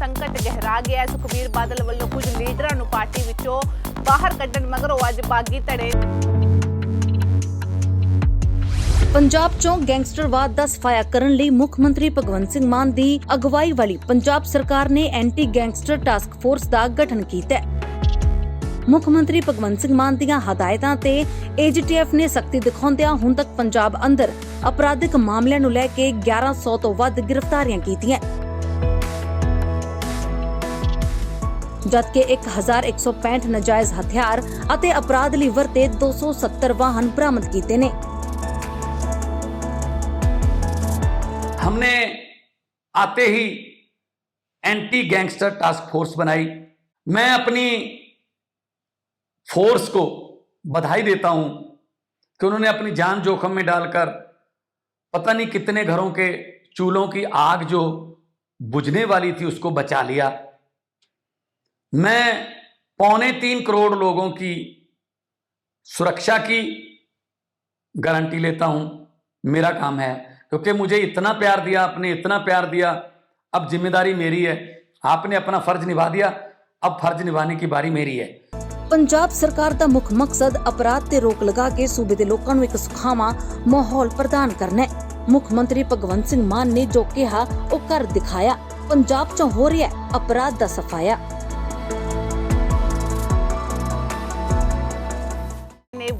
ਸੰਕਟ ਗਹਿਰਾ ਗਿਆ ਹੈ। ਸੁਖਬੀਰ ਬਾਦਲ ਵੱਲੋਂ ਕੁਝ ਲੀਡਰਾਂ ਨੂੰ ਪਾਰਟੀ ਵਿੱਚੋਂ ਬਾਹਰ ਕੱਢਣ ਮਗਰੋਂ ਅੱਜ ਬਾਗੀ ਧੜੇ। ਪੰਜਾਬ 'ਚੋਂ ਗੈਂਗਸਟਰਵਾਦ ਦਾ ਸਫਾਇਆ ਕਰਨ ਲਈ ਮੁੱਖ ਮੰਤਰੀ ਭਗਵੰਤ ਸਿੰਘ ਮਾਨ ਦੀ ਅਗਵਾਈ ਵਾਲੀ ਪੰਜਾਬ ਸਰਕਾਰ ਨੇ ਐਂਟੀ ਗੈਂਗਸਟਰ ਟਾਸਕ ਫੋਰਸ ਦਾ ਗਠਨ ਕੀਤਾ ਹੈ। ਮੁੱਖ ਮੰਤਰੀ ਭਗਵੰਤ ਸਿੰਘ ਮਾਨ ਦੀਆਂ ਹਦਾਇਤਾਂ ਤੇ ਏਜੀਟੀਐਫ ਨੇ ਸਖਤੀ ਦਿਖਾਉਂਦਿਆਂ ਹੁਣ ਤੱਕ ਪੰਜਾਬ ਅੰਦਰ ਅਪਰਾਧਿਕ ਮਾਮਲਿਆਂ ਨੂੰ ਲੈ ਕੇ 1100 ਤੋਂ ਵੱਧ ਗ੍ਰਿਫਤਾਰੀਆਂ ਕੀਤੀਆਂ। ਜਦਕਿ 1165 ਨਜਾਇਜ਼ ਹਥਿਆਰ ਅਤੇ ਅਪਰਾਧ ਲਈ ਵਰਤੇ 270 ਵਾਹਨ ਬਰਾਮਦ ਕੀਤੇ ਨੇ हमने आते ही एंटी गैंगस्टर टास्क फोर्स बनाई मैं अपनी फोर्स को बधाई देता हूं कि उन्होंने अपनी जान जोखिम में डालकर पता नहीं कितने घरों के चूल्हों की आग जो बुझने वाली थी उसको बचा लिया मैं पौने तीन करोड़ लोगों की सुरक्षा की गारंटी लेता हूं मेरा काम है क्योंकि मुझे इतना प्यार दिया आपने इतना प्यार दिया अब जिम्मेदारी मेरी है आपने अपना फर्ज निभा दिया अब फर्ज निभाने की बारी मेरी है ਪੰਜਾਬ ਸਰਕਾਰ ਦਾ ਮੁੱਖ ਮਕਸਦ ਅਪਰਾਧ ਤੇ ਰੋਕ ਲਗਾ ਕੇ ਸੂਬੇ ਦੇ ਲੋਕਾਂ ਨੂੰ ਇੱਕ ਸੁਖਾਵਾਂ ਮਾਹੌਲ ਪ੍ਰਦਾਨ ਕਰਨਾ ਹੈ ਮੁੱਖ ਮੰਤਰੀ ਭਗਵੰਤ ਸਿੰਘ ਮਾਨ ਨੇ ਜੋ ਕਿਹਾ ਉਹ ਕਰ ਦਿਖਾਇਆ ਪੰਜਾਬ 'ਚ ਹੋ ਰਿਹਾ ਹੈ ਅਪਰਾਧ ਦਾ ਸਫਾਇਆ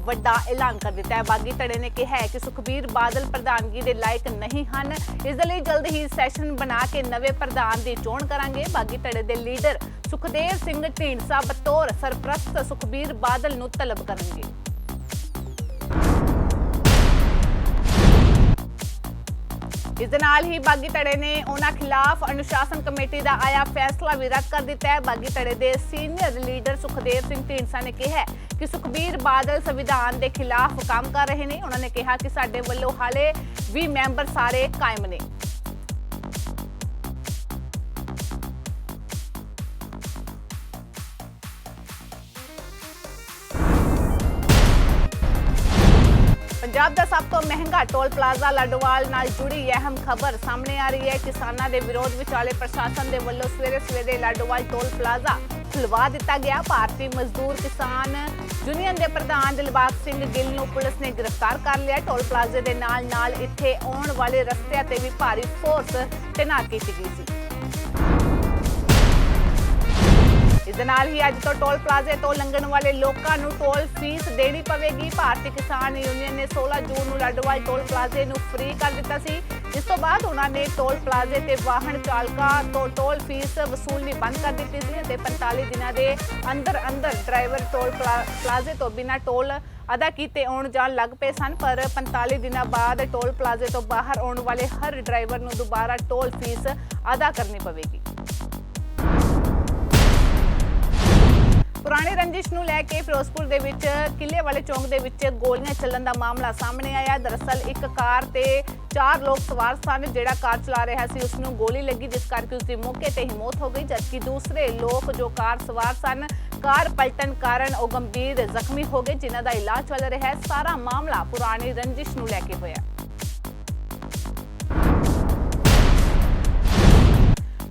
ਵੱਡਾ ਐਲਾਨ ਕਰ ਦਿੱਤਾ ਹੈ। ਬਾਗੀ ਧੜੇ ਨੇ ਕਿਹਾ ਹੈ ਕਿ ਸੁਖਬੀਰ ਬਾਦਲ ਪ੍ਰਧਾਨਗੀ ਦੇ ਲਾਇਕ ਨਹੀਂ ਹਨ। ਇਸ ਦੇ ਲਈ ਜਲਦ ਹੀ ਸੈਸ਼ਨ ਬਣਾ ਕੇ ਨਵੇਂ ਪ੍ਰਧਾਨ ਦੀ ਚੋਣ ਕਰਾਂਗੇ। ਬਾਗੀ ਧੜੇ ਦੇ ਲੀਡਰ ਸੁਖਦੇਵ ਸਿੰਘ ਢੀਂਡਸਾ ਬਤੌਰ ਸਰਪ੍ਰਸਤ ਸੁਖਬੀਰ ਬਾਦਲ ਨੂੰ ਤਲਬ ਕਰਨਗੇ। ਇਸ ਦੇ ਨਾਲ ਹੀ ਬਾਗੀ ਧੜੇ ਨੇ ਉਹਨਾਂ ਖਿਲਾਫ ਅਨੁਸ਼ਾਸਨ ਕਮੇਟੀ ਦਾ ਆਇਆ ਫੈਸਲਾ ਵੀ ਰੱਦ ਕਰ ਦਿੱਤਾ ਹੈ। ਬਾਗੀ ਧੜੇ ਦੇ ਸੀਨੀਅਰ ਲੀਡਰ ਸੁਖਦੇਵ ਸਿੰਘ ਢੀਂਡਸਾ ਨੇ ਕਿਹਾ ਕਿ ਸੁਖਬੀਰ ਬਾਦਲ ਸੰਵਿਧਾਨ ਦੇ ਖਿਲਾਫ ਕੰਮ ਕਰ ਰਹੇ ਨੇ। ਉਹਨਾਂ ਨੇ ਕਿਹਾ ਕਿ ਸਾਡੇ ਵੱਲੋਂ ਹਾਲੇ ਵੀ ਮੈਂਬਰ ਸਾਰੇ ਕਾਇਮ ਨੇ। ਪੰਜਾਬ ਦਾ ਸਭ ਤੋਂ ਮਹਿੰਗਾ ਟੋਲ ਪਲਾਜ਼ਾ ਲਾਡੋਵਾਲ ਨਾਲ ਜੁੜੀ ਅਹਿਮ ਖਬਰ ਸਾਹਮਣੇ ਆ ਰਹੀ ਹੈ। ਕਿਸਾਨਾਂ ਦੇ ਵਿਰੋਧ ਵਿਚਾਲੇ ਪ੍ਰਸ਼ਾਸਨ ਦੇ ਵੱਲੋਂ ਸਵੇਰੇ ਸਵੇਰੇ ਲਾਡੋਵਾਲ ਟੋਲ ਪਲਾਜ਼ਾ ਖੁਲਵਾ ਦਿੱਤਾ ਗਿਆ। ਭਾਰਤੀ ਮਜ਼ਦੂਰ ਕਿਸਾਨ ਯੂਨੀਅਨ ਦੇ ਪ੍ਰਧਾਨ ਦਿਲਬਾਗ ਸਿੰਘ ਗਿੱਲ ਨੂੰ ਪੁਲਿਸ ਨੇ ਗ੍ਰਿਫਤਾਰ ਕਰ ਲਿਆ। ਟੋਲ ਪਲਾਜ਼ੇ ਦੇ ਨਾਲ ਨਾਲ ਇੱਥੇ ਆਉਣ ਵਾਲੇ ਰਸਤਿਆਂ ਤੇ ਵੀ ਭਾਰੀ ਫੋਰਸ ਤੈਨਾਤ ਕੀਤੀ ਗਈ ਸੀ। ਦੇ ਨਾਲ ਹੀ ਅੱਜ ਤੋਂ ਟੋਲ ਪਲਾਜ਼ੇ ਤੋਂ ਲੰਘਣ ਵਾਲੇ ਲੋਕਾਂ ਨੂੰ ਟੋਲ ਫੀਸ ਦੇਣੀ ਪਵੇਗੀ। ਭਾਰਤੀ ਕਿਸਾਨ ਯੂਨੀਅਨ ਨੇ 16 ਜੂਨ ਨੂੰ ਲਾਡੋਵਾਲ ਟੋਲ ਪਲਾਜ਼ੇ ਨੂੰ ਫ੍ਰੀ ਕਰ ਦਿੱਤਾ ਸੀ। ਜਿਸ ਤੋਂ ਬਾਅਦ ਉਹਨਾਂ ਨੇ ਟੋਲ ਪਲਾਜ਼ੇ ਤੇ ਵਾਹਨ ਚਾਲਕਾਂ ਤੋਂ ਟੋਲ ਫੀਸ ਵਸੂਲਣੀ ਬੰਦ ਕਰ ਦਿੱਤੀ ਸੀ ਅਤੇ 45 ਦਿਨਾਂ ਦੇ ਅੰਦਰ ਅੰਦਰ ਡਰਾਈਵਰ ਟੋਲ ਪਲਾ- ਪਲਾਜ਼ੇ ਤੋਂ ਬਿਨਾਂ ਟੋਲ ਅਦਾ ਕੀਤੇ ਆਉਣ ਜਾਣ ਲੱਗ ਪਏ ਸਨ। ਪਰ 45 ਦਿਨਾਂ ਬਾਅਦ ਟੋਲ ਪਲਾਜ਼ੇ ਤੋਂ ਬਾਹਰ ਆਉਣ ਵਾਲੇ ਹਰ ਡਰਾਈਵਰ ਨੂੰ ਦੁਬਾਰਾ ਟੋਲ ਫੀਸ ਅਦਾ ਕਰਨੀ ਪਵੇਗੀ। ਪੁਰਾਣੀ ਰੰਜਿਸ਼ ਨੂੰ ਲੈ ਕੇ ਫਿਰੋਜ਼ਪੁਰ ਦੇ ਵਿੱਚ ਕਿਲੇ ਵਾਲੇ ਚੌਂਕ ਦੇ ਵਿੱਚ ਗੋਲੀਆਂ ਚੱਲਣ ਦਾ ਮਾਮਲਾ ਸਾਹਮਣੇ ਆਇਆ। ਦਰਅਸਲ ਇੱਕ ਕਾਰ ਤੇ ਚਾਰ ਲੋਕ ਸਵਾਰ ਸਨ। ਜਿਹੜਾ ਕਾਰ ਚਲਾ ਰਿਹਾ ਸੀ, ਉਸ ਨੂੰ ਗੋਲੀ ਲੱਗੀ, ਜਿਸ ਕਰਕੇ ਉਸ ਦੀ ਮੌਕੇ ਤੇ ਹੀ ਮੌਤ ਹੋ ਗਈ, ਜਦਕਿ ਦੂਸਰੇ ਲੋਕ ਜੋ ਕਾਰ ਸਵਾਰ ਸਨ, ਕਾਰ ਪਲਟਣ ਕਾਰਨ ਉਹ ਗੰਭੀਰ ਜ਼ਖਮੀ ਹੋ ਗਏ, ਜਿਨ੍ਹਾਂ ਦਾ ਇਲਾਜ ਚੱਲ ਰਿਹਾ ਹੈ। ਸਾਰਾ ਮਾਮਲਾ ਪੁਰਾਣੀ ਰੰਜਿਸ਼ ਨੂੰ ਲੈ ਕੇ ਹੋਇਆ।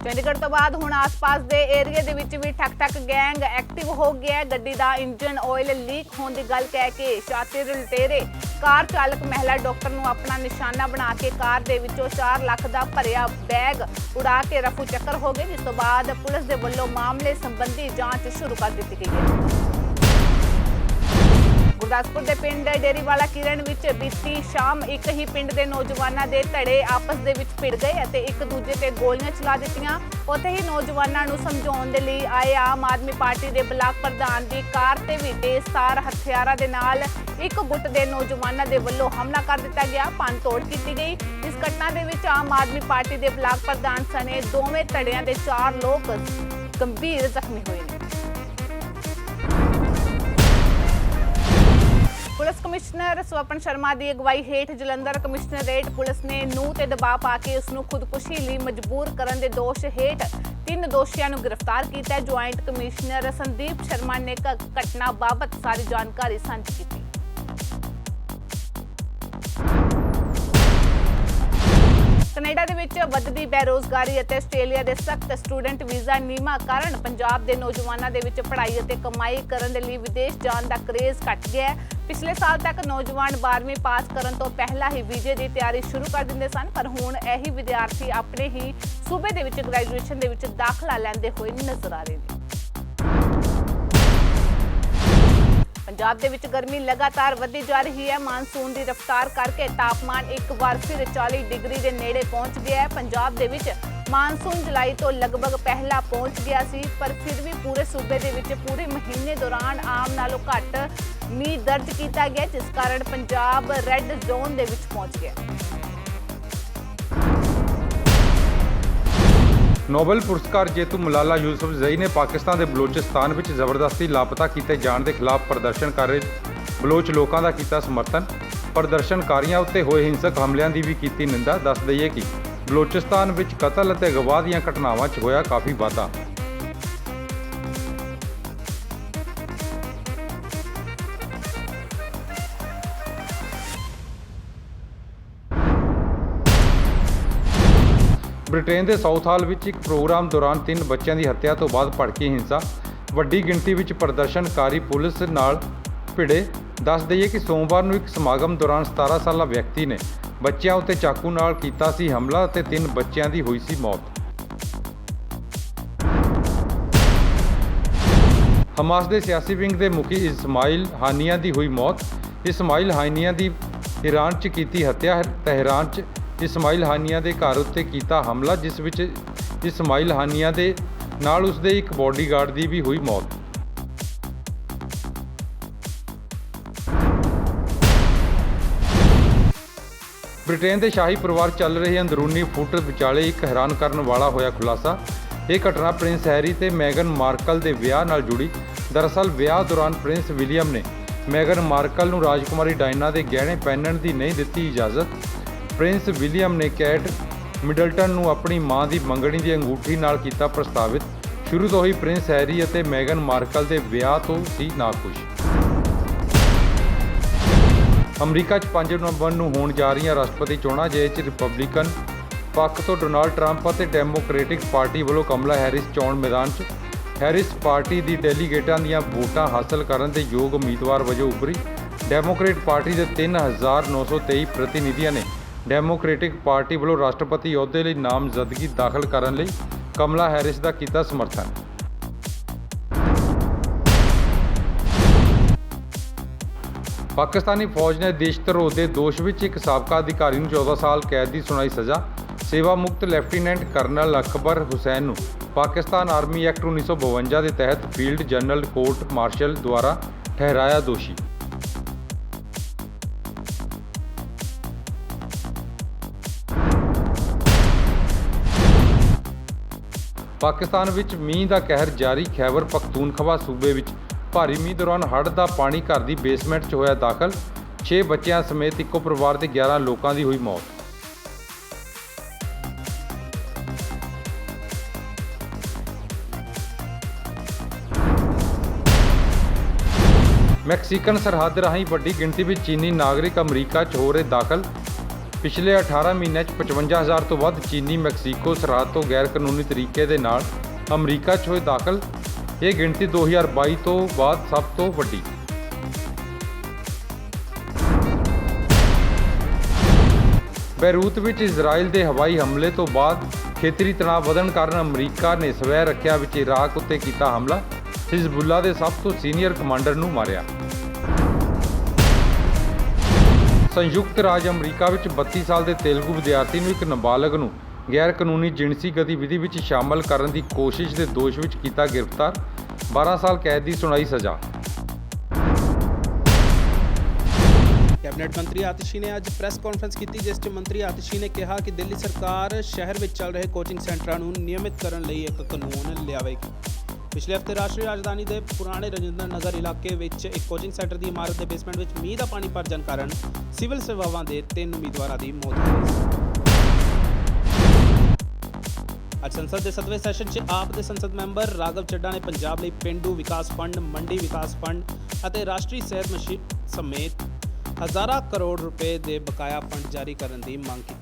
ਚੰਡੀਗੜ੍ਹ ਤੋਂ ਬਾਅਦ ਹੁਣ ਆਸ-ਪਾਸ ਦੇ ਏਰੀਆ ਦੇ ਵਿੱਚ ਵੀ ਠੱਕ-ਠੱਕ ਗੈਂਗ ਐਕਟਿਵ ਹੋ ਗਿਆ ਗੱਡੀ ਦਾ ਇੰਜਨ ਆਇਲ ਲੀਕ ਹੋਣ ਦੀ ਗੱਲ ਕਹਿ ਕੇ ਸ਼ਾਤਿਰ ਲੁਟੇਰੇ। ਕਾਰ ਚਾਲਕ ਮਹਿਲਾ ਡਾਕਟਰ ਨੂੰ ਆਪਣਾ ਨਿਸ਼ਾਨਾ ਬਣਾ ਕੇ ਕਾਰ ਦੇ ਵਿੱਚੋਂ 4 ਲੱਖ ਦਾ ਭਰਿਆ ਬੈਗ ਉਡਾ ਕੇ ਰਫੂ ਚੱਕਰ ਹੋ ਗਏ, ਜਿਸ ਤੋਂ ਬਾਅਦ ਪੁਲਿਸ ਦੇ ਵੱਲੋਂ ਮਾਮਲੇ ਸੰਬੰਧੀ ਜਾਂਚ ਸ਼ੁਰੂ ਕਰ ਦਿੱਤੀ ਗਈ ਹੈ। ਗੁਰਦਾਸਪੁਰ ਦੇ ਪਿੰਡ ਡੇਰੀਵਾਲਾ ਕਿਰਨ ਵਿੱਚ ਬੀਤੀ ਸ਼ਾਮ ਇੱਕ ਹੀ ਪਿੰਡ ਦੇ ਨੌਜਵਾਨਾਂ ਦੇ ਧੜੇ ਆਪਸ ਦੇ ਵਿੱਚ ਭਿੜ ਗਏ ਅਤੇ ਇੱਕ ਦੂਜੇ ਤੇ ਗੋਲੀਆਂ ਚਲਾ ਦਿੱਤੀਆਂ। ਉੱਥੇ ਹੀ ਨੌਜਵਾਨਾਂ ਨੂੰ ਸਮਝਾਉਣ ਦੇ ਲਈ ਆਏ ਆਮ ਆਦਮੀ ਪਾਰਟੀ ਦੇ ਬਲਾਕ ਪ੍ਰਧਾਨ ਦੀ ਕਾਰ ਤੇ ਵੀ ਤੇਜ਼ਧਾਰ ਹਥਿਆਰਾਂ ਦੇ ਨਾਲ ਇੱਕ ਗੁੱਟ ਦੇ ਨੌਜਵਾਨਾਂ ਦੇ ਵੱਲੋਂ ਹਮਲਾ ਕਰ ਦਿੱਤਾ ਗਿਆ ਪੰਨ ਤੋੜ ਕੀਤੀ ਗਈ। ਇਸ ਘਟਨਾ ਦੇ ਵਿੱਚ ਆਮ ਆਦਮੀ ਪਾਰਟੀ ਦੇ ਬਲਾਕ ਪ੍ਰਧਾਨ ਸਣੇ ਦੋਵੇਂ ਧੜਿਆਂ ਦੇ ਚਾਰ ਲੋਕ ਗੰਭੀਰ ਜ਼ਖਮੀ ਹੋਏ ਨੇ। ਕਮਿਸ਼ਨਰ ਸਵਪਨ ਸ਼ਰਮਾ ਦੀ ਅਗਵਾਈ ਹੇਠ ਜਲੰਧਰ ਕਮਿਸ਼ਨਰੇਟ ਪੁਲਿਸ ਨੇ ਨੂੰ ਤੇ ਦਬਾਅ ਪਾ ਕੇ ਉਸ ਨੂੰ ਖੁਦਕੁਸ਼ੀ ਲਈ ਮਜਬੂਰ ਕਰਨ ਦੇ ਦੋਸ਼ ਹੇਠ ਤਿੰਨ ਦੋਸ਼ੀਆਂ ਨੂੰ ਗ੍ਰਿਫਤਾਰ ਕੀਤਾ ਹੈ। ਜੁਆਇੰਟ ਕਮਿਸ਼ਨਰ ਸੰਦੀਪ ਸ਼ਰਮਾ ਨੇ ਘਟਨਾ ਬਾਬਤ ਸਾਰੀ ਜਾਣਕਾਰੀ ਸਾਂਝੀ ਕੀਤੀ। ਕੈਨੇਡਾ ਦੇ ਵਿੱਚ ਵੱਧਦੀ ਬੇਰੋਜ਼ਗਾਰੀ ਅਤੇ ਆਸਟ੍ਰੇਲੀਆ ਦੇ ਸਖਤ ਸਟੂਡੈਂਟ ਵੀਜ਼ਾ ਨਿਯਮਾਂ ਕਾਰਨ ਪੰਜਾਬ ਦੇ ਨੌਜਵਾਨਾਂ ਦੇ ਵਿੱਚ ਪੜ੍ਹਾਈ ਅਤੇ ਕਮਾਈ ਕਰਨ ਦੇ ਲਈ ਵਿਦੇਸ਼ ਜਾਣ ਦਾ ਕਰੇਜ਼ ਘਟ ਗਿਆ ਹੈ। ਪਿਛਲੇ ਸਾਲ ਤੱਕ ਨੌਜਵਾਨ 12ਵੀਂ ਪਾਸ ਕਰਨ ਤੋਂ ਪਹਿਲਾਂ ਹੀ ਵੀਜ਼ੇ ਦੀ ਤਿਆਰੀ ਸ਼ੁਰੂ ਕਰ ਦਿੰਦੇ ਸਨ, ਪਰ ਹੁਣ ਇਹੀ ਵਿਦਿਆਰਥੀ ਆਪਣੇ ਹੀ ਸੂਬੇ ਦੇ ਵਿੱਚ ਗ੍ਰੈਜੂਏਸ਼ਨ ਦੇ ਵਿੱਚ ਦਾਖਲਾ ਲੈਂਦੇ ਹੋਏ ਨਜ਼ਰ ਆ ਰਹੇ ਨੇ। ਪੰਜਾਬ ਦੇ ਵਿੱਚ ਗਰਮੀ ਲਗਾਤਾਰ ਵਧਦੀ ਜਾ ਰਹੀ ਹੈ। ਮਾਨਸੂਨ ਦੀ ਰਫ਼ਤਾਰ ਕਰਕੇ ਤਾਪਮਾਨ ਇੱਕ ਵਾਰ ਫਿਰ 40 ਡਿਗਰੀ ਦੇ ਨੇੜੇ ਪਹੁੰਚ ਗਿਆ ਹੈ। ਪੰਜਾਬ ਦੇ ਵਿੱਚ ਮਾਨਸੂਨ ਜੁਲਾਈ ਤੋਂ ਲਗਭਗ ਪਹਿਲਾਂ ਪਹੁੰਚ ਗਿਆ ਸੀ, ਪਰ ਫਿਰ ਵੀ ਪੂਰੇ ਸੂਬੇ ਦੇ ਵਿੱਚ ਪੂਰੇ ਮਹੀਨੇ ਦੌਰਾਨ ਆਮ ਨਾਲੋਂ ਘੱਟ ਮੀਂਹ ਦਰਜ ਕੀਤਾ ਗਿਆ, ਜਿਸ ਕਾਰਨ ਪੰਜਾਬ ਰੈੱਡ ਜ਼ੋਨ ਦੇ ਵਿੱਚ ਪਹੁੰਚ ਗਿਆ। ਨੋਬਲ ਪੁਰਸਕਾਰ ਜੇਤੂ ਮਲਾਲਾ ਯੂਸਫਜ਼ਈ ਨੇ ਪਾਕਿਸਤਾਨ ਦੇ ਬਲੋਚਿਸਤਾਨ ਵਿੱਚ ਜ਼ਬਰਦਸਤੀ ਲਾਪਤਾ ਕੀਤੇ ਜਾਣ ਦੇ ਖਿਲਾਫ ਪ੍ਰਦਰਸ਼ਨ ਕਰ ਰਹੇ ਬਲੋਚ ਲੋਕਾਂ ਦਾ ਕੀਤਾ ਸਮਰਥਨ। ਪ੍ਰਦਰਸ਼ਨਕਾਰੀਆਂ ਉੱਤੇ ਹੋਏ ਹਿੰਸਕ ਹਮਲਿਆਂ ਦੀ ਵੀ ਕੀਤੀ ਨਿੰਦਾ। ਦੱਸ ਦਈਏ ਕਿ ਬਲੋਚਿਸਤਾਨ ਵਿੱਚ ਕਤਲ ਅਤੇ ਅਗਵਾ ਦੀਆਂ ਘਟਨਾਵਾਂ 'ਚ ਹੋਇਆ ਕਾਫੀ ਵਾਧਾ। ਬ੍ਰਿਟੇਨ ਦੇ ਸਾਊਥ ਹਾਲ ਵਿੱਚ ਇੱਕ ਪ੍ਰੋਗਰਾਮ ਦੌਰਾਨ ਤਿੰਨ ਬੱਚਿਆਂ ਦੀ ਹੱਤਿਆ ਤੋਂ ਬਾਅਦ ਭੜਕੀ ਹਿੰਸਾ। ਵੱਡੀ ਗਿਣਤੀ ਵਿੱਚ ਪ੍ਰਦਰਸ਼ਨਕਾਰੀ ਪੁਲਿਸ ਨਾਲ ਭਿੜੇ। ਦੱਸ ਦਈਏ ਕਿ ਸੋਮਵਾਰ ਨੂੰ ਇੱਕ ਸਮਾਗਮ ਦੌਰਾਨ 17 ਸਾਲਾ ਵਿਅਕਤੀ ਨੇ ਬੱਚਿਆਂ ਉੱਤੇ ਚਾਕੂ ਨਾਲ ਕੀਤਾ ਸੀ ਹਮਲਾ ਅਤੇ ਤਿੰਨ ਬੱਚਿਆਂ ਦੀ ਹੋਈ ਸੀ ਮੌਤ। ਹਮਾਸ ਦੇ ਸਿਆਸੀ ਵਿੰਗ ਦੇ ਮੁਖੀ ਇਸਮਾਇਲ ਹਾਨੀਆ ਦੀ ਹੋਈ ਮੌਤ। ਇਸਮਾਇਲ ਹਾਨੀਆ ਦੀ ਈਰਾਨ 'ਚ ਕੀਤੀ ਹੱਤਿਆ। ਤਹਿਰਾਨ 'ਚ ਇਸਮਾਈਲ ਹਾਨੀਆ ਦੇ ਘਰ ਉੱਤੇ ਕੀਤਾ ਹਮਲਾ, ਜਿਸ ਵਿੱਚ ਇਸਮਾਈਲ ਹਾਨੀਆ ਦੇ ਨਾਲ ਉਸਦੇ ਇੱਕ ਬਾਡੀਗਾਰਡ ਦੀ ਵੀ ਹੋਈ ਮੌਤ। ਬ੍ਰਿਟੇਨ ਦੇ ਸ਼ਾਹੀ ਪਰਿਵਾਰ ਚੱਲ ਰਹੇ ਅੰਦਰੂਨੀ ਫੁੱਟ ਵਿਚਾਲੇ ਇੱਕ ਹੈਰਾਨ ਕਰਨ ਵਾਲਾ ਹੋਇਆ ਖੁਲਾਸਾ। ਇਹ ਘਟਨਾ ਪ੍ਰਿੰਸ ਹੈਰੀ ਤੇ ਮੈਗਨ ਮਾਰਕਲ ਦੇ ਵਿਆਹ ਨਾਲ ਜੁੜੀ। ਦਰਅਸਲ, ਵਿਆਹ ਦੌਰਾਨ ਪ੍ਰਿੰਸ ਵਿਲੀਅਮ ਨੇ ਮੈਗਨ ਮਾਰਕਲ ਨੂੰ ਰਾਜਕੁਮਾਰੀ ਡਾਇਨਾ ਦੇ ਗਹਿਣੇ ਪਹਿਨਣ ਦੀ ਨਹੀਂ ਦਿੱਤੀ ਇਜਾਜ਼ਤ। ਪ੍ਰਿੰਸ ਵਿਲੀਅਮ ਨੇ ਕੈਟ ਮਿਡਲਟਨ ਨੂੰ ਆਪਣੀ ਮਾਂ ਦੀ ਮੰਗਣੀ ਦੀ ਅੰਗੂਠੀ ਨਾਲ ਕੀਤਾ ਪ੍ਰਸਤਾਵਿਤ। ਸ਼ੁਰੂ ਤੋਂ ਹੀ ਪ੍ਰਿੰਸ ਹੈਰੀ ਅਤੇ ਮੈਗਨ ਮਾਰਕਲ ਦੇ ਵਿਆਹ ਤੋਂ ਸੀ ਨਾਖੁਸ਼। ਅਮਰੀਕਾ 'ਚ 5 ਨਵੰਬਰ ਨੂੰ ਹੋਣ ਜਾ ਰਹੀਆਂ ਰਾਸ਼ਟਰਪਤੀ ਚੋਣਾਂ, ਜਿਹ 'ਚ ਰਿਪਬਲਿਕਨ ਪੱਖ ਤੋਂ ਡੋਨਾਲਡ ਟਰੰਪ ਅਤੇ ਡੈਮੋਕ੍ਰੈਟਿਕ ਪਾਰਟੀ ਵੱਲੋਂ ਕਮਲਾ ਹੈਰਿਸ ਚੋਣ ਮੈਦਾਨ 'ਚ। ਹੈਰਿਸ ਪਾਰਟੀ ਦੀ ਡੈਲੀਗੇਟਾਂ ਦੀਆਂ ਵੋਟਾਂ ਹਾਸਲ ਕਰਨ ਦੇ ਯੋਗ ਉਮੀਦਵਾਰ ਵਜੋਂ ਉੱਭਰੀ। ਡੈਮੋਕ੍ਰੇਟ ਪਾਰਟੀ ਦੇ 3923 ਪ੍ਰਤੀਨਿਧੀਆਂ ਨੇ ਡੈਮੋਕ੍ਰੈਟਿਕ ਪਾਰਟੀ ਵੱਲੋਂ ਰਾਸ਼ਟਰਪਤੀ ਅਹੁਦੇ ਲਈ ਨਾਮਜ਼ਦਗੀ ਦਾਖਲ ਕਰਨ ਲਈ ਕਮਲਾ ਹੈਰਿਸ ਦਾ ਕੀਤਾ ਸਮਰਥਨ। ਪਾਕਿਸਤਾਨੀ ਫੌਜ ਨੇ ਦੇਸ਼ ਧਰੋਹ ਦੇ ਦੋਸ਼ ਵਿੱਚ ਇੱਕ ਸਾਬਕਾ ਅਧਿਕਾਰੀ ਨੂੰ 14 ਸਾਲ ਕੈਦ ਦੀ ਸੁਣਾਈ ਸਜ਼ਾ, ਸੇਵਾ ਮੁਕਤ ਲੈਫਟੀਨੈਂਟ ਕਰਨਲ ਅਕਬਰ ਹੁਸੈਨ ਨੂੰ ਪਾਕਿਸਤਾਨ ਆਰਮੀ ਐਕਟ 1952 ਦੇ ਤਹਿਤ ਫੀਲਡ ਜਨਰਲ ਕੋਰਟ ਮਾਰਸ਼ਲ ਦੁਆਰਾ ਠਹਿਰਾਇਆ ਦੋਸ਼ੀ। ਪਾਕਿਸਤਾਨ ਵਿੱਚ ਮੀਂਹ ਦਾ ਕਹਿਰ ਜਾਰੀ, ਖੈਬਰ ਪਖਤੂਨਖਵਾ ਸੂਬੇ ਵਿੱਚ ਭਾਰੀ ਮੀਂਹ ਦੌਰਾਨ ਹੜ੍ਹ ਦਾ ਪਾਣੀ ਘਰ ਦੀ ਬੇਸਮੈਂਟ 'ਚ ਹੋਇਆ ਦਾਖਲ। 6 ਬੱਚਿਆਂ ਸਮੇਤ ਇੱਕੋ ਪਰਿਵਾਰ ਦੇ 11 ਲੋਕਾਂ ਦੀ ਹੋਈ ਮੌਤ। ਮੈਕਸੀਕਨ ਸਰਹੱਦ ਰਾਹੀਂ ਵੱਡੀ ਗਿਣਤੀ ਵਿੱਚ ਚੀਨੀ ਨਾਗਰਿਕ ਅਮਰੀਕਾ 'ਚ ਹੋ ਰਹੇ ਦਾਖਲ। ਪਿਛਲੇ 18 ਮਹੀਨਿਆਂ 'ਚ 55000 ਤੋਂ ਵੱਧ ਚੀਨੀ ਮੈਕਸੀਕੋ ਸਰਹੱਦ ਤੋਂ ਗੈਰ ਕਾਨੂੰਨੀ ਤਰੀਕੇ ਦੇ ਨਾਲ ਅਮਰੀਕਾ 'ਚ ਹੋਏ ਦਾਖਲ। ਇਹ ਗਿਣਤੀ 2022 ਤੋਂ ਬਾਅਦ ਸਭ ਤੋਂ ਵੱਡੀ। ਬੈਰੂਤ ਵਿੱਚ ਇਜ਼ਰਾਈਲ ਦੇ ਹਵਾਈ ਹਮਲੇ ਤੋਂ ਬਾਅਦ ਖੇਤਰੀ ਤਣਾਅ ਵਧਣ ਕਾਰਨ ਅਮਰੀਕਾ ਨੇ ਸਵੈ ਰੱਖਿਆ ਵਿੱਚ ਇਰਾਕ ਉੱਤੇ ਕੀਤਾ ਹਮਲਾ। ਹਿਜ਼ਬੁੱਲਾ ਦੇ ਸਭ ਤੋਂ ਸੀਨੀਅਰ ਕਮਾਂਡਰ ਨੂੰ ਮਾਰਿਆ। ਸੰਯੁਕਤ ਰਾਜ ਅਮਰੀਕਾ ਵਿੱਚ 32 ਸਾਲ ਦੇ ਤੇਲਗੂ ਵਿਦਿਆਰਥੀ ਨੂੰ ਇੱਕ ਨਾਬਾਲਗ ਨੂੰ ਗੈਰ ਕਾਨੂੰਨੀ ਜਿਣਸੀ ਗਤੀਵਿਧੀ ਵਿੱਚ ਸ਼ਾਮਲ ਕਰਨ ਦੀ ਕੋਸ਼ਿਸ਼ ਦੇ ਦੋਸ਼ ਵਿੱਚ ਕੀਤਾ ਗ੍ਰਿਫਤਾਰ। 12 ਸਾਲ ਕੈਦ ਦੀ ਸੁਣਾਈ ਸਜ਼ਾ। ਕੈਬਨਿਟ ਮੰਤਰੀ ਆਤਿਸ਼ੀ ਨੇ ਅੱਜ ਪ੍ਰੈਸ ਕਾਨਫਰੰਸ ਕੀਤੀ, ਜਿਸ 'ਚ ਮੰਤਰੀ ਆਤਿਸ਼ੀ ਨੇ ਕਿਹਾ ਕਿ ਦਿੱਲੀ ਸਰਕਾਰ ਸ਼ਹਿਰ ਵਿੱਚ ਚੱਲ ਰਹੇ ਕੋਚਿੰਗ ਸੈਂਟਰਾਂ ਨੂੰ ਨਿਯਮਿਤ ਕਰਨ ਲਈ ਇੱਕ ਕਾਨੂੰਨ ਲਿਆਵੇਗੀ। ਪਿਛਲੇ ਹਫ਼ਤੇ ਰਾਸ਼ਟਰੀ ਰਾਜਧਾਨੀ ਦੇ ਪੁਰਾਣੇ ਰਜਿੰਦਰ ਨਗਰ ਇਲਾਕੇ ਵਿੱਚ ਇੱਕ ਕੋਚਿੰਗ ਸੈਂਟਰ ਦੀ ਇਮਾਰਤ ਦੇ ਬੇਸਮੈਂਟ ਵਿੱਚ ਮੀਂਹ ਦਾ ਪਾਣੀ ਭਰ ਜਾਣ ਕਾਰਨ ਸਿਵਲ ਸੇਵਾਵਾਂ ਦੇ ਤਿੰਨ ਉਮੀਦਵਾਰਾਂ ਦੀ ਮੌਤ ਹੋ ਗਈ। ਅੱਜ ਸੰਸਦ ਦੇ 7ਵੇਂ ਸੈਸ਼ਨ 'ਚ ਆਪ ਦੇ ਸੰਸਦ ਮੈਂਬਰ ਰਾਘਵ ਚੱਡਾ ਨੇ ਪੰਜਾਬ ਲਈ ਪਿੰਡੂ ਵਿਕਾਸ ਫੰਡ, ਮੰਡੀ ਵਿਕਾਸ ਫੰਡ ਅਤੇ ਰਾਸ਼ਟਰੀ ਸਿਹਤ ਮਿਸ਼ਨ ਸਮੇਤ ਹਜ਼ਾਰਾਂ ਕਰੋੜ ਰੁਪਏ ਦੇ ਬਕਾਇਆ ਫੰਡ ਜਾਰੀ ਕਰਨ ਦੀ ਮੰਗ ਕੀਤੀ।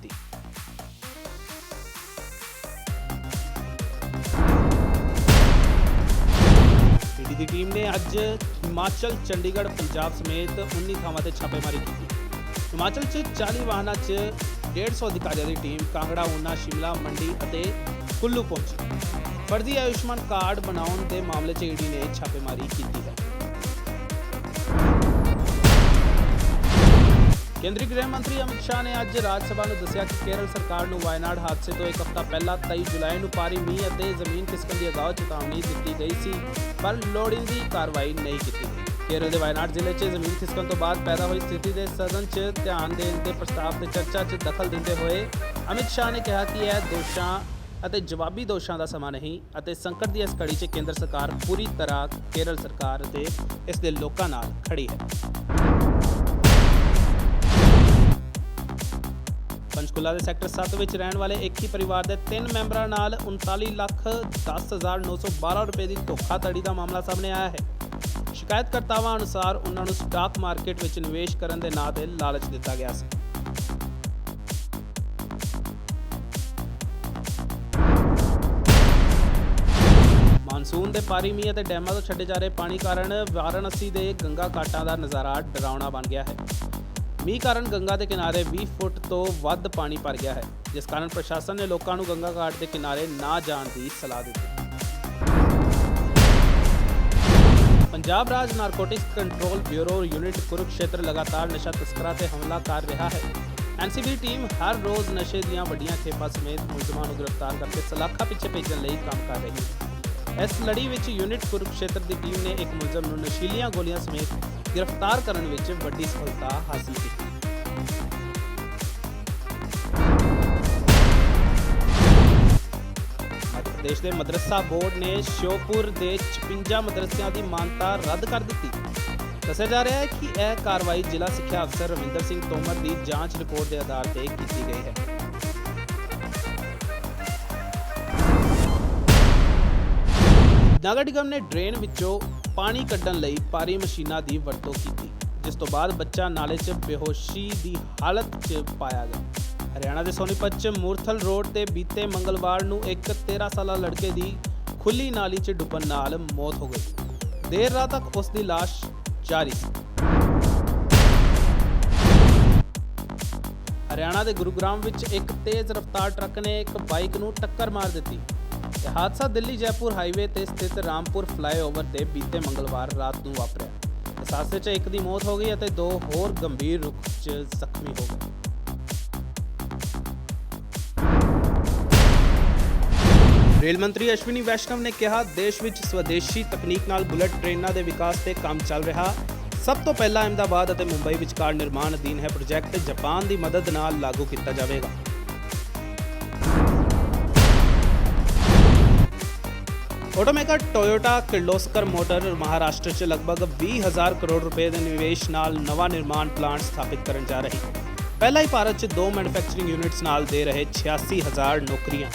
ਦੀ ਟੀਮ ਨੇ ਅੱਜ ਹਿਮਾਚਲ, ਚੰਡੀਗੜ੍ਹ, ਪੰਜਾਬ ਸਮੇਤ 19 ਥਾਵਾਂ ਤੇ ਛਾਪੇਮਾਰੀ ਕੀਤੀ। ਹਿਮਾਚਲ 'ਚ 40 ਵਾਹਨਾਂ 'ਚ 150 ਅਧਿਕਾਰੀਆਂ ਦੀ ਟੀਮ ਕਾਂਗੜਾ, ਊਨਾ, ਸ਼ਿਮਲਾ, ਮੰਡੀ ਅਤੇ ਕੁੱਲੂ ਪਹੁੰਚੀ। ਫਰਜ਼ੀ ਆਯੁਸ਼ਮਾਨ ਕਾਰਡ ਬਣਾਉਣ ਦੇ ਮਾਮਲੇ 'ਚ ਈਡੀ ਨੇ ਛਾਪੇਮਾਰੀ ਕੀਤੀ ਹੈ। ਕੇਂਦਰੀ ਗ੍ਰਹਿ ਮੰਤਰੀ ਅਮਿਤ ਸ਼ਾਹ ਨੇ ਅੱਜ ਰਾਜ ਸਭਾ ਨੂੰ ਦੱਸਿਆ ਕਿ ਕੇਰਲ ਸਰਕਾਰ ਨੂੰ ਵਾਇਨਾਡ ਹਾਦਸੇ ਤੋਂ ਇੱਕ ਹਫ਼ਤਾ ਪਹਿਲਾਂ 23 ਜੁਲਾਈ ਨੂੰ ਭਾਰੀ ਮੀਂਹ ਅਤੇ ਜ਼ਮੀਨ ਖਿਸਕਣ ਦੀ ਅਗਾਊ ਚੇਤਾਵਨੀ ਦਿੱਤੀ ਗਈ ਸੀ, ਪਰ ਲੋੜੀਂਦੀ ਕਾਰਵਾਈ ਨਹੀਂ ਕੀਤੀ ਗਈ। ਕੇਰਲ ਦੇ ਵਾਇਨਾਡ ਜ਼ਿਲ੍ਹੇ 'ਚ ਜ਼ਮੀਨ ਖਿਸਕਣ ਤੋਂ ਬਾਅਦ ਪੈਦਾ ਹੋਈ ਸਥਿਤੀ ਦੇ ਸਦਨ 'ਚ ਧਿਆਨ ਦੇਣ ਦੇ ਪ੍ਰਸਤਾਵ ਤੇ ਚਰਚਾ 'ਚ ਦਖਲ ਦਿੰਦੇ ਹੋਏ ਅਮਿਤ ਸ਼ਾਹ ਨੇ ਕਿਹਾ ਕਿ ਇਹ ਦੋਸ਼ਾਂ ਅਤੇ ਜਵਾਬੀ ਦੋਸ਼ਾਂ ਦਾ ਸਮਾਂ ਨਹੀਂ ਅਤੇ ਸੰਕਟ ਦੀ ਇਸ ਘੜੀ 'ਚ ਕੇਂਦਰ ਸਰਕਾਰ ਪੂਰੀ ਤਰ੍ਹਾਂ ਕੇਰਲ ਸਰਕਾਰ ਅਤੇ ਇਸ ਦੇ ਲੋਕਾਂ ਨਾਲ ਖੜੀ ਹੈ। ਪੰਚਕੁਲਾ ਦੇ ਸੈਕਟਰ 7 ਵਿੱਚ ਰਹਿਣ ਵਾਲੇ ਇੱਕ ਹੀ ਪਰਿਵਾਰ ਦੇ ਤਿੰਨ ਮੈਂਬਰਾਂ ਨਾਲ 39 ਲੱਖ 10912 ਰੁਪਏ ਦੀ ਧੋਖਾਧੜੀ ਦਾ ਮਾਮਲਾ ਸਾਹਮਣੇ ਆਇਆ ਹੈ। ਸ਼ਿਕਾਇਤਕਰਤਾਵਾਂ ਅਨੁਸਾਰ ਉਹਨਾਂ ਨੂੰ ਸਟਾਕ ਮਾਰਕੀਟ ਵਿੱਚ ਨਿਵੇਸ਼ ਕਰਨ ਦੇ ਨਾਂ ਤੇ ਲਾਲਚ ਦਿੱਤਾ ਗਿਆ ਸੀ। ਮਾਨਸੂਨ ਦੇ ਭਾਰੀ ਮੀਂਹ ਅਤੇ ਡੈਮਾਂ ਤੋਂ ਛੱਡੇ ਜਾ ਰਹੇ ਪਾਣੀ ਕਾਰਨ ਵਾਰਾਣਸੀ ਦੇ ਗੰਗਾ ਘਾਟਾਂ ਦਾ ਨਜ਼ਾਰਾ ਡਰਾਉਣਾ ਬਣ ਗਿਆ ਹੈ। ਮੀਂਹ ਕਾਰਨ ਗੰਗਾ ਦੇ ਕਿਨਾਰੇ 20 ਫੁੱਟ ਤੋਂ ਵੱਧ ਪਾਣੀ ਭਰ ਗਿਆ ਹੈ, ਜਿਸ ਕਾਰਨ ਪ੍ਰਸ਼ਾਸਨ ਨੇ ਲੋਕਾਂ ਨੂੰ ਗੰਗਾ ਘਾਟ ਦੇ ਕਿਨਾਰੇ ਨਾ ਜਾਣ ਦੀ ਸਲਾਹ ਦਿੱਤੀ। ਪੰਜਾਬ ਰਾਜ narcotics control bureau unit Kurukshetra ਲਗਾਤਾਰ ਨਸ਼ਾ ਤਸਕਰਾਂ ਤੇ ਹਮਲਾ ਕਰ ਰਿਹਾ ਹੈ। ਐਨਸੀਬੀ ਟੀਮ ਹਰ ਰੋਜ਼ ਨਸ਼ੇ ਦੀਆਂ ਵੱਡੀਆਂ ਖੇਪਾਂ ਸਮੇਤ ਮੁਲਜ਼ਮਾਂ ਨੂੰ ਗ੍ਰਿਫਤਾਰ ਕਰਕੇ ਸਲਾਖਾਂ ਪਿੱਛੇ ਭੇਜਣ ਲਈ ਕੰਮ ਕਰ ਰਹੀ ਹੈ। ਇਸ ਲੜੀ ਵਿੱਚ ਯੂਨਿਟ ਕੁਰੂਕਸ਼ੇਤਰ ਦੀ ਟੀਮ ਨੇ ਇੱਕ ਮੁਲਜ਼ਮ ਨੂੰ ਨਸ਼ੀਲੀਆਂ ਗੋਲੀਆਂ ਸਮੇਤ ਗ੍ਰਿਫਤਾਰ ਕਰਨ ਵਿੱਚ ਵੱਡੀ ਸਫਲਤਾ ਹਾਸਲ ਕੀਤੀ। ਮੱਧ ਦੇ ਮਦਰਸਾ ਬੋਰਡ ਨੇ ਸ਼ਿਓਪੁਰ ਦੇ 56 ਮਦਰਸਿਆਂ ਦੀ ਮਾਨਤਾ ਰੱਦ ਕਰ ਦਿੱਤੀ। ਦੱਸਿਆ ਜਾ ਰਿਹਾ ਹੈ ਕਿ ਇਹ ਕਾਰਵਾਈ ਜ਼ਿਲ੍ਹਾ ਸਿੱਖਿਆ ਅਫਸਰ ਰਵਿੰਦਰ ਸਿੰਘ ਤੋਮਰ ਦੀ ਜਾਂਚ ਰਿਪੋਰਟ ਦੇ ਆਧਾਰ ਤੇ ਕੀਤੀ ਗਈ ਹੈ। ਨਗਰ ਨਿਗਮ ਨੇ ਡਰੇਨ ਵਿੱਚੋਂ ਪਾਣੀ ਕੱਢਣ ਲਈ ਭਾਰੀ ਮਸ਼ੀਨਾਂ ਦੀ ਵਰਤੋਂ ਕੀਤੀ। ਜਿਸ ਤੋਂ ਬਾਅਦ ਬੱਚਾ ਨਾਲੇ 'ਚ ਬੇਹੋਸ਼ੀ ਦੀ ਹਾਲਤ 'ਚ ਪਾਇਆ ਗਿਆ। ਹਰਿਆਣਾ ਦੇ ਸੋਨੀਪਤ 'ਚ ਮੂਰਥਲ ਰੋਡ ਤੇ ਬੀਤੇ ਮੰਗਲਵਾਰ ਨੂੰ ਇੱਕ 13 ਸਾਲਾ ਲੜਕੇ ਦੀ ਖੁੱਲੀ ਨਾਲੀ 'ਚ ਡੁੱਬਣ ਨਾਲ ਮੌਤ ਹੋ ਗਈ। ਦੇਰ ਰਾਤ ਤੱਕ ਉਸ ਦੀ ਲਾਸ਼ ਜਾਰੀ ਸੀ। ਹਰਿਆਣਾ ਦੇ ਗੁਰੂਗ੍ਰਾਮ ਵਿੱਚ ਇੱਕ ਤੇਜ਼ ਰਫ਼ਤਾਰ ਟਰੱਕ ਨੇ ਇੱਕ ਬਾਈਕ ਨੂੰ ਟੱਕਰ ਮਾਰ ਦਿੱਤੀ। ਇਹ ਹਾਦਸਾ ਦਿੱਲੀ ਜੈਪੁਰ ਹਾਈਵੇ ਤੇ ਸਥਿਤ ਰਾਮਪੁਰ ਫਲਾਈਓਵਰ ਤੇ ਬੀਤੇ ਮੰਗਲਵਾਰ ਰਾਤ ਨੂੰ ਵਾਪਰਿਆ। ਇਸ ਹਾਦਸੇ 'ਚ ਇੱਕ ਦੀ ਮੌਤ ਹੋ ਗਈ ਅਤੇ ਦੋ ਹੋਰ ਗੰਭੀਰ ਰੂਪ 'ਚ ਜ਼ਖਮੀ ਹੋ ਗਏ। ਰੇਲ ਮੰਤਰੀ ਅਸ਼ਵਨੀ ਵੈਸ਼ਨਵ ਨੇ ਕਿਹਾ, ਦੇਸ਼ ਵਿੱਚ ਸਵਦੇਸ਼ੀ ਤਕਨੀਕ ਨਾਲ ਬੁਲਟ ਟ੍ਰੇਨਾਂ ਦੇ ਵਿਕਾਸ ਤੇ ਕੰਮ ਚੱਲ ਰਿਹਾ। ਸਭ ਤੋਂ ਪਹਿਲਾਂ ਅਹਿਮਦਾਬਾਦ ਅਤੇ ਮੁੰਬਈ ਵਿਚਕਾਰ ਨਿਰਮਾਣ ਅਧੀਨ ਹੈ ਪ੍ਰੋਜੈਕਟ। ਜਾਪਾਨ ਦੀ ਮਦਦ ਨਾਲ ਲਾਗੂ ਕੀਤਾ ਜਾਵੇਗਾ। Automaker Toyota Kirloskar motor Maharashtra 'ਚ ਲਗਭਗ 20000 ਕਰੋੜ ਰੁਪਏ ਦੇ ਨਿਵੇਸ਼ ਨਾਲ ਨਵਾਂ ਨਿਰਮਾਣ ਪਲਾਂਟ ਸਥਾਪਿਤ ਕਰਨ ਜਾ ਰਹੀ। ਹੈ ਪਹਿਲਾ ਹੀ ਭਾਰਤ 'ਚ ਦੋ ਮੈਨੂਫੈਕਚਰਿੰਗ ਯੂਨਿਟਸ ਨਾਲ ਦੇ ਰਹੇ 86000 ਨੌਕਰੀਆਂ।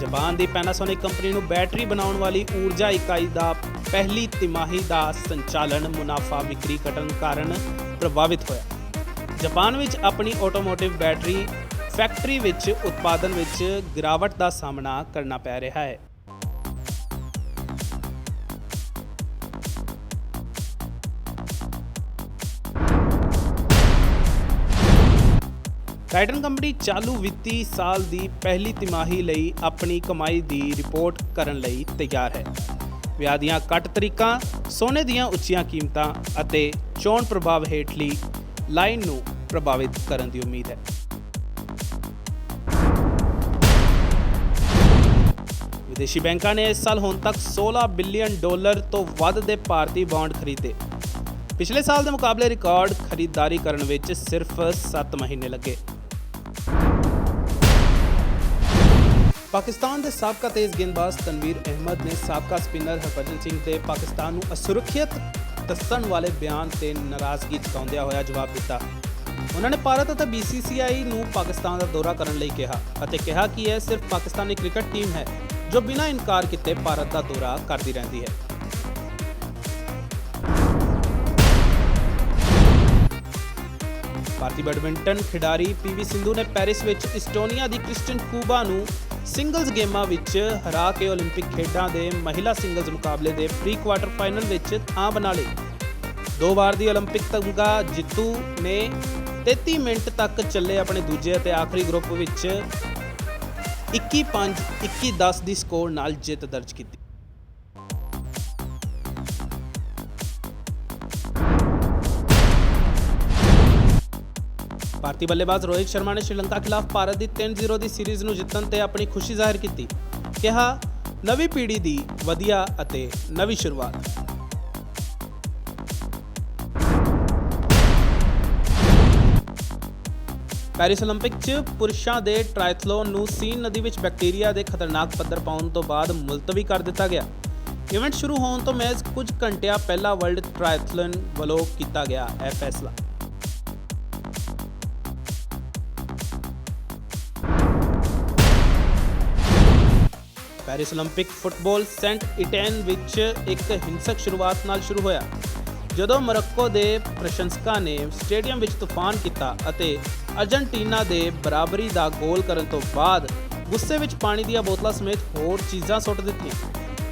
ਜਾਪਾਨ ਦੀ ਪੈਨਾਸੋਨਿਕ ਕੰਪਨੀ ਨੂੰ ਬੈਟਰੀ ਬਣਾਉਣ ਵਾਲੀ ਊਰਜਾ ਇਕਾਈ ਦਾ ਪਹਿਲੀ ਤਿਮਾਹੀ ਦਾ ਸੰਚਾਲਨ ਮੁਨਾਫਾ ਵਿਕਰੀ ਘਟਣ ਕਾਰਨ ਪ੍ਰਭਾਵਿਤ ਹੋਇਆ। ਜਾਪਾਨ ਵਿੱਚ ਆਪਣੀ ਆਟੋਮੋਟਿਵ ਬੈਟਰੀ ਫੈਕਟਰੀ ਵਿੱਚ ਉਤਪਾਦਨ ਵਿੱਚ ਗਿਰਾਵਟ ਦਾ ਸਾਹਮਣਾ ਕਰਨਾ ਪੈ ਰਿਹਾ ਹੈ। ਟਾਈਟਨ ਕੰਪਨੀ ਚਾਲੂ ਵਿੱਤੀ ਸਾਲ ਦੀ ਪਹਿਲੀ ਤਿਮਾਹੀ ਲਈ ਆਪਣੀ ਕਮਾਈ ਦੀ ਰਿਪੋਰਟ ਕਰਨ ਲਈ ਤਿਆਰ ਹੈ। ਵਿਆਹ ਦੀਆਂ ਘੱਟ ਤਰੀਕਾਂ, ਸੋਨੇ ਦੀਆਂ ਉੱਚੀਆਂ ਕੀਮਤਾਂ ਅਤੇ ਚੋਣ ਪ੍ਰਭਾਵ ਹੇਠਲੀ ਲਾਈਨ ਨੂੰ ਪ੍ਰਭਾਵਿਤ ਕਰਨ ਦੀ ਉਮੀਦ ਹੈ। ਦੇਸ਼ੀ ਬੈਂਕਾਂ ਨੇ ਇਸ ਸਾਲ ਹੁਣ ਤੱਕ 16 ਬਿਲੀਅਨ ਡਾਲਰ ਤੋਂ ਵੱਧ ਦੇ ਭਾਰਤੀ ਬੌਂਡ ਖਰੀਦੇ। ਪਿਛਲੇ ਸਾਲ ਦੇ ਮੁਕਾਬਲੇ ਰਿਕਾਰਡ ਖਰੀਦਦਾਰੀ ਕਰਨ ਵਿੱਚ ਸਿਰਫ 7 ਮਹੀਨੇ ਲੱਗੇ। ਪਾਕਿਸਤਾਨ ਦੇ ਸਾਬਕਾ ਤੇਜ਼ ਗੇਂਦਬਾਜ਼ ਤਨਵੀਰ ਅਹਿਮਦ ਨੇ ਸਾਬਕਾ ਸਪਿਨਰ ਹਰਭਜਨ ਸਿੰਘ ਤੇ ਪਾਕਿਸਤਾਨ ਨੂੰ ਅਸੁਰੱਖਿਅਤ ਦੱਸਣ ਵਾਲੇ ਬਿਆਨ ਤੇ ਨਾਰਾਜ਼ਗੀ ਜਤਾਉਂਦਿਆਂ ਹੋਇਆ ਜਵਾਬ ਦਿੱਤਾ। ਉਹਨਾਂ ਨੇ ਭਾਰਤ ਅਤੇ BCCI ਨੂੰ ਪਾਕਿਸਤਾਨ ਦਾ ਦੌਰਾ ਕਰਨ ਲਈ ਕਿਹਾ ਅਤੇ ਕਿਹਾ ਕਿ ਇਹ ਸਿਰਫ ਪਾਕਿਸਤਾਨੀ ਕ੍ਰਿਕਟ ਟੀਮ ਹੈ। ਜੋ ਬਿਨਾਂ ਇਨਕਾਰ ਕੀਤੇ ਭਾਰਤ ਦਾ ਦੌਰਾ ਕਰਦੀ ਰਹਿੰਦੀ ਹੈ ਭਾਰਤੀ ਬੈਡਮਿੰਟਨ ਖਿਡਾਰੀ ਪੀਵੀ ਸਿੰਧੂ ਨੇ ਪੈਰਿਸ ਵਿੱਚ ਇਸਟੋਨੀਆ ਦੀ ਕ੍ਰਿਸਟਨ ਕੂਬਾ ਨੂੰ ਸਿੰਗਲਜ਼ ਗੇਮਾਂ ਵਿੱਚ ਹਰਾ ਕੇ 올림픽 ਖੇਡਾਂ ਦੇ ਮਹਿਲਾ ਸਿੰਗਲਜ਼ ਮੁਕਾਬਲੇ ਦੇ ਪ੍ਰੀ ਕੁਆਟਰ ਫਾਈਨਲ ਵਿੱਚ ਥਾਂ ਬਣਾ ਲਈ ਦੋ ਵਾਰ ਦੀ 올림픽 ਤਮਗਾ ਜਿੱਤੂ ਨੇ 33 ਮਿੰਟ ਤੱਕ ਚੱਲੇ ਆਪਣੇ ਦੂਜੇ ਅਤੇ ਆਖਰੀ ਗਰੁੱਪ ਵਿੱਚ 21-5 21-10 ਦੀ ਸਕੋਰ ਨਾਲ ਜਿੱਤ ਦਰਜ ਕੀਤੀ। ਭਾਰਤੀ ਬੱਲੇਬਾਜ਼ ਰੋਹਿਤ ਸ਼ਰਮਾ ਨੇ ਸ਼੍ਰੀਲੰਕਾ ਖਿਲਾਫ ਭਾਰਤ ਦੀ 3-0 ਦੀ ਸੀਰੀਜ਼ ਨੂੰ ਜਿੱਤਣ ਤੇ ਆਪਣੀ ਖੁਸ਼ੀ ਜ਼ਾਹਿਰ ਕੀਤੀ। ਕਿਹਾ, ਨਵੀਂ ਪੀੜ੍ਹੀ ਦੀ ਵਧੀਆ ਅਤੇ ਨਵੀਂ ਸ਼ੁਰੂਆਤ। ਪੈਰਿਸ 올림픽 'ਚ ਪੁਰਸ਼ਾਂ ਦੇ ਟ੍ਰਾਇਥਲੋਨ ਨੂੰ ਸੀਨ ਨਦੀ ਵਿੱਚ ਬੈਕਟੀਰੀਆ ਦੇ ਖਤਰਨਾਕ ਪੱਧਰ ਪਾਉਣ ਤੋਂ ਬਾਅਦ ਮੁਲਤਵੀ ਕਰ ਦਿੱਤਾ ਗਿਆ ਇਵੈਂਟ ਸ਼ੁਰੂ ਹੋਣ ਤੋਂ ਮਹਿਜ਼ ਕੁਝ ਘੰਟਿਆਂ ਪਹਿਲਾਂ ਵਰਲਡ ਟ੍ਰਾਇਥਲਨ ਵੱਲੋਂ ਕੀਤਾ ਗਿਆ ਇਹ ਫੈਸਲਾ ਪੈਰਿਸ 올림픽 ਫੁੱਟਬਾਲ ਸੈਂਟ ਇਟੈਨ ਵਿੱਚ ਇੱਕ ਹਿੰਸਕ ਸ਼ੁਰੂਆਤ ਨਾਲ ਸ਼ੁਰੂ ਹੋਇਆ ਜਦੋਂ ਮੋਰੱਕੋ ਦੇ ਪ੍ਰਸ਼ੰਸਕਾਂ ਨੇ ਸਟੇਡੀਅਮ ਵਿੱਚ ਤੂਫਾਨ ਕੀਤਾ ਅਤੇ ਅਰਜਨਟੀਨਾ ਦੇ ਬਰਾਬਰੀ ਦਾ ਗੋਲ ਕਰਨ ਤੋਂ ਬਾਅਦ ਗੁੱਸੇ ਵਿੱਚ ਪਾਣੀ ਦੀਆਂ ਬੋਤਲਾਂ ਸਮੇਤ ਹੋਰ ਚੀਜ਼ਾਂ ਸੁੱਟ ਦਿੱਤੀਆਂ।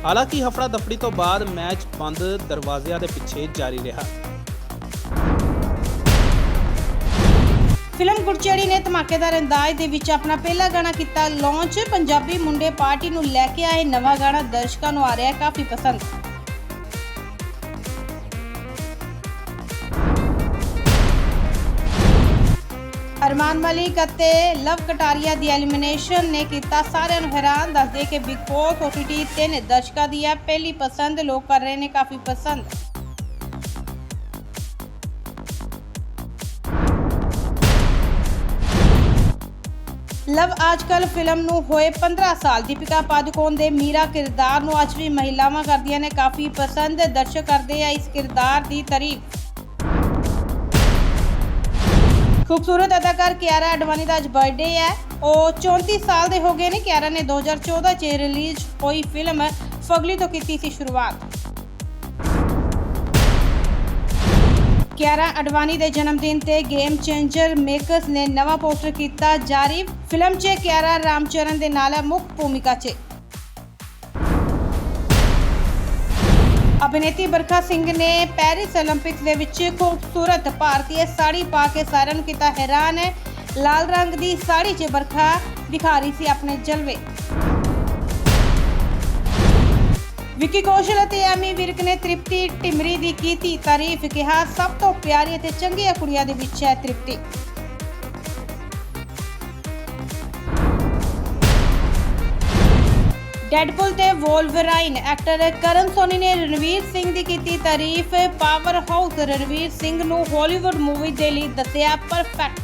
ਹਾਲਾਂਕਿ ਹਫੜਾ ਦਫੜੀ ਤੋਂ ਬਾਅਦ ਮੈਚ ਬੰਦ ਦਰਵਾਜ਼ਿਆਂ ਦੇ ਪਿੱਛੇ ਜਾਰੀ ਰਿਹਾ। ਫਿਲਮ ਗੁਰਚੜੀ ਨੇ ਧਮਾਕੇਦਾਰ ਅੰਦਾਜ਼ ਦੇ ਵਿੱਚ ਆਪਣਾ ਪਹਿਲਾ ਗਾਣਾ ਕੀਤਾ। ਲਾਂਚ ਪੰਜਾਬੀ ਮੁੰਡੇ ਪਾਰਟੀ ਨੂੰ ਲੈ ਕੇ ਆਏ ਨਵਾਂ ਗਾਣਾ ਦਰਸ਼ਕਾਂ ਨੂੰ ਆ ਰਿਹਾ ਕਾਫੀ ਪਸੰਦ। ਅਰਮਾਨ ਮਲਿਕ ਅਤੇ ਲਵ ਕਟਾਰੀਆ ਦੀ ਐਲੀਮੀਨੇਸ਼ਨ ਨੇ ਕੀਤਾ। ਸਾਰਿਆਂ ਨੂੰ ਹੈਰਾਨ ਦੱਸਦੇ ਕਿ ਬਿਗ ਬੌਸ OTT ਤੇ ਦਰਸ਼ਕਾਂ ਦੀ ਹੈ ਪਹਿਲੀ ਪਸੰਦ, ਲੋਕ ਕਰ ਰਹੇ ਨੇ ਕਾਫੀ ਪਸੰਦ। ਲਵ ਆਜਕਲ ਫਿਲਮ ਨੂੰ ਹੋਏ 15 ਸਾਲ ਦੀਪਿਕਾ ਪਾਦੂਕੋਣ ਦੇ ਮੀਰਾ ਕਿਰਦਾਰ ਨੂੰ ਅੱਜ ਵੀ ਮਹਿਲਾਵਾਂ ਕਰਦੀਆਂ ਨੇ ਕਾਫੀ ਪਸੰਦ। ਦਰਸ਼ਕ ਕਰਦੇ ਆ ਇਸ ਕਿਰਦਾਰ ਦੀ ਤਾਰੀਫ। ਖੂਬਸੂਰਤ ਅਦਾਕਾਰ ਕਿਆਰਾ ਅਡਵਾਨੀ ਦਾ ਅੱਜ ਬਰਥਡੇ ਹੈ। ਉਹ 34 ਸਾਲ ਦੇ ਹੋ ਗਏ ਨੇ। ਕਿਆਰਾ ਨੇ 2014 ਚ ਰਿਲੀਜ਼ ਹੋਈ ਫਿਲਮ ਫਗਲੀ ਤੋਂ ਕੀਤੀ ਸੀ ਸ਼ੁਰੂਆਤ। ਕਿਆਰਾ ਅਡਵਾਨੀ ਦੇ ਜਨਮ ਦਿਨ ਤੇ ਗੇਮ ਚੇਂਜਰ ਮੇਕਰਸ ਨੇ ਨਵਾਂ ਪੋਸਟਰ ਕੀਤਾ। ਜਾਰੀ ਫਿਲਮ 'ਚ ਕਿਆਰਾ ਰਾਮਚਰਨ ਦੇ ਨਾਲ ਹੈ ਮੁੱਖ ਭੂਮਿਕਾ 'ਚ। ਅਭਿਨੇਤਰੀ ਬਰਖਾ ਸਿੰਘ ਨੇ ਪੈਰਿਸ 올림픽 ਦੇ ਵਿੱਚ ਖੂਬਸੂਰਤ ਭਾਰਤੀ ਸਾੜੀ ਪਾ ਕੇ ਸਾਰਿਆਂ ਨੂੰ ਕੀਤਾ ਹੈਰਾਨ। ਹੈ ਲਾਲ ਰੰਗ ਦੀ ਸਾੜੀ 'ਚ ਬਰਖਾ ਦਿਖਾ ਰਹੀ ਸੀ ਆਪਣੇ ਜਲਵੇ। ਵਿੱਕੀ ਕੌਸ਼ਲ ਅਤੇ ਐਮੀ ਵਿਰਕ ਨੇ ਤ੍ਰਿਪਤੀ ਟਿਮਰੀ ਦੀ ਕੀਤੀ ਤਾਰੀਫ, ਕਿਹਾ, ਸਭ ਤੋਂ ਪਿਆਰੀ ਅਤੇ ਚੰਗੀਆਂ ਕੁੜੀਆਂ ਦੇ ਵਿੱਚ ਹੈ ਤ੍ਰਿਪਤੀ। ਡੈਡਪੁਲ ਤੇ ਵੋਲਵਰਾਈਨ, ਐਕਟਰ ਕਰਨ ਸੋਨੀ ਨੇ ਰਣਵੀਰ ਸਿੰਘ ਦੀ ਕੀਤੀ ਤਾਰੀਫ। ਪਾਵਰ ਹਾਊਸ ਰਣਵੀਰ ਸਿੰਘ ਨੂੰ ਹਾਲੀਵੁੱਡ ਮੂਵੀ ਦੇ ਲਈ ਦੱਸਿਆ perfect.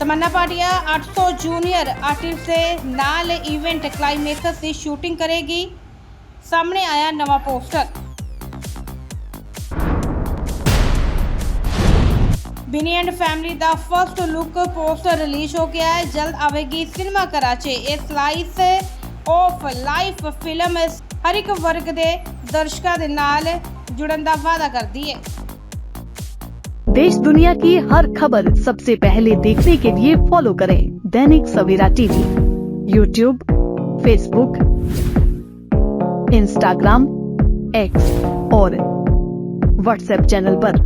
Tamannaah Bhatia 800 junior artist ਦੇ ਨਾਲ ਇਵੈਂਟ ਕਲਾਈਮੈਕਸ ਦੀ ਸ਼ੂਟਿੰਗ ਕਰੇਗੀ। ਸਾਹਮਣੇ ਆਇਆ ਨਵਾਂ poster Bini and family the first look poster release ਹੋ ਗਿਆ ਹੈ ਜਲਦ ਆਵੇਗੀ ਸਿਨੇਮਾ ਘਰਾਂ 'ਚ ਇਹ ਸਲਾਈਸ ਆਫ ਲਾਈਫ ਫਿਲਮ ਹਰ ਇੱਕ ਵਰਗ ਦੇ ਦਰਸ਼ਕਾਂ ਦੇ ਨਾਲ ਜੁੜਨ ਦਾ ਵਾਅਦਾ ਕਰਦੀ ਹੈ देश दुनिया की हर खबर सबसे पहले देखने के लिए फॉलो करें Dainik Savera TV YouTube Facebook Instagram X और व्हाट्सएप चैनल पर।